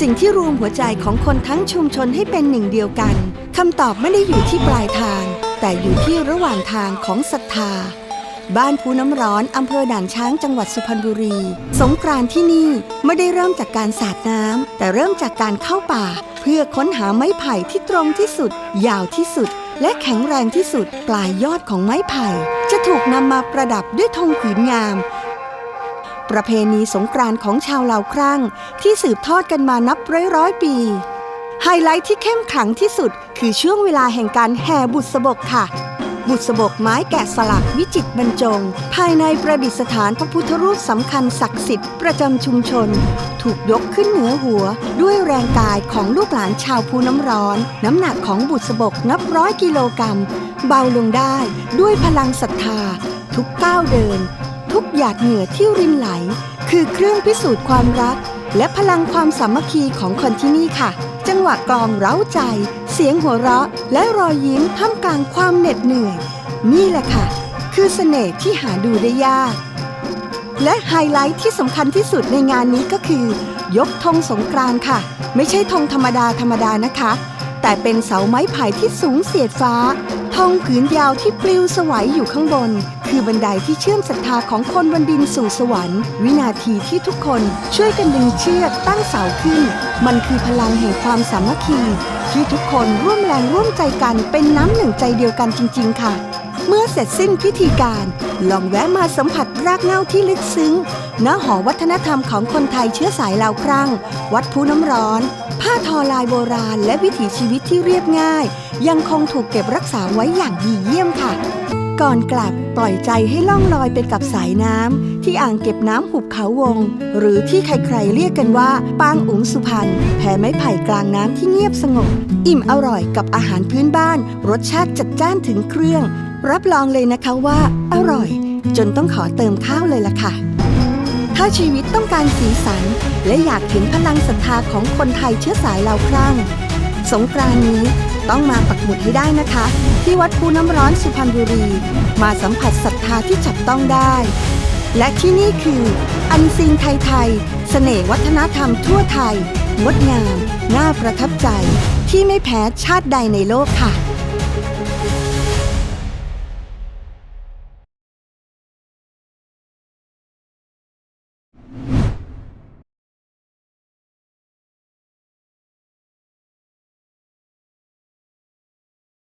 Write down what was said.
สิ่งที่รวมหัวใจของคนทั้งชุมชนให้เป็นหนึ่งเดียวกันคำตอบไม่ได้อยู่ที่ปลายทาง แต่อยู่ที่ระหว่างทางของศรัทธา บ้านภูน้ำร้อนอำเภอด่านช้างจังหวัดสุพรรณบุรี สงกรานที่นี่ไม่ได้เริ่มจากการสาดน้ำแต่เริ่มจากการเข้าป่า เพื่อค้นหาไม้ไผ่ที่ตรงที่สุด ยาวที่สุด และแข็งแรงที่สุด ปลายยอดของไม้ไผ่ จะถูกนำมาประดับด้วยธงผืนงาม ประเพณีสงกรานต์ของชาวลาวครั่งที่สืบทอดกันมานับร้อยร้อยปี ไฮไลท์ที่เข้มขลังที่สุด คือช่วงเวลาแห่งการแห่บุษบกค่ะ บุษบกไม้แกะสลักวิจิตรบรรจง ภายในประดิษฐานพระพุทธรูปสำคัญศักดิ์สิทธิ์ประจำชุมชน ถูกยกขึ้นเหนือหัว ด้วยแรงกายของลูกหลานชาวภูน้ำร้อน น้ำหนักของบุษบกนับร้อยกิโลกรัมเบาลงได้ด้วยพลังศรัทธา ทุกก้าวเดิน หยาดเหงื่อที่รินไหล คือเครื่องพิสูจน์ความรัก และพลังความสามัคคีของคนที่นี่ค่ะ จังหวะกลองเร้าใจ เสียงหัวเราะ และรอยยิ้มท่ามกลางความเหน็ดเหนื่อย นี่แหละค่ะ คือเสน่ห์ที่หาดูได้ยาก และไฮไลท์ที่สำคัญที่สุดในงานนี้ก็คือ ยกธงสงกรานต์ค่ะ ไม่ใช่ธงธรรมดาธรรมดานะคะ แต่เป็นเสาไม้ไผ่ที่สูงเสียดฟ้า ธงผืนยาวที่ปลิวสวัยอยู่ข้างบน คือบันไดที่เชื่อมศรัทธาของคนบนดินสู่สวรรค์ วินาทีที่ทุกคนช่วยกันดึงเชือกตั้งเสาขึ้น มันคือพลังแห่งความสามัคคี ที่ทุกคนร่วมแรงร่วมใจกันเป็นน้ำหนึ่งใจเดียวกันจริง ๆ ค่ะ เมื่อเสร็จสิ้นพิธีการ ลองแวะมาสัมผัสรากเหง้าที่ลึกซึ้งณหอวัฒนธรรมของคนไทยเชื้อสายลาวครั่ง วัดภูน้ำร้อน ผ้าทอลายโบราณและวิถีชีวิตที่เรียบง่าย ยังคงถูกเก็บรักษาไว้อย่างดีเยี่ยมค่ะ ก่อนกลับปล่อยใจให้ล่องลอยไปกับสายน้ำที่อ่างเก็บน้ำหุบเขาวง หรือที่ใครๆเรียกกันว่า ปางอุ๋งสุพรรณแผ่ไม้ไผ่กลางน้ำที่เงียบสงบ อิ่มอร่อยกับอาหารพื้นบ้าน รสชาติจัดจ้านถึงเครื่อง รับรองเลยนะคะว่า อร่อย จนต้องขอเติมข้าวเลยล่ะค่ะ ถ้าชีวิตต้องการสีสัน และอยากเห็นพลังศรัทธาของคนไทยเชื้อสายลาวครั่ง สงกรานนี้ต้องมาปักหมุดให้ได้นะคะ ที่วัดภูน้ำร้อนสุพรรณบุรี มาสัมผัสศรัทธาที่จับต้องได้ และที่นี่คือ อันซีนไทยไทยเสน่ห์วัฒนธรรมทั่วไทย งดงาม น่าประทับใจ ที่ไม่แพ้ชาติใดในโลกค่ะ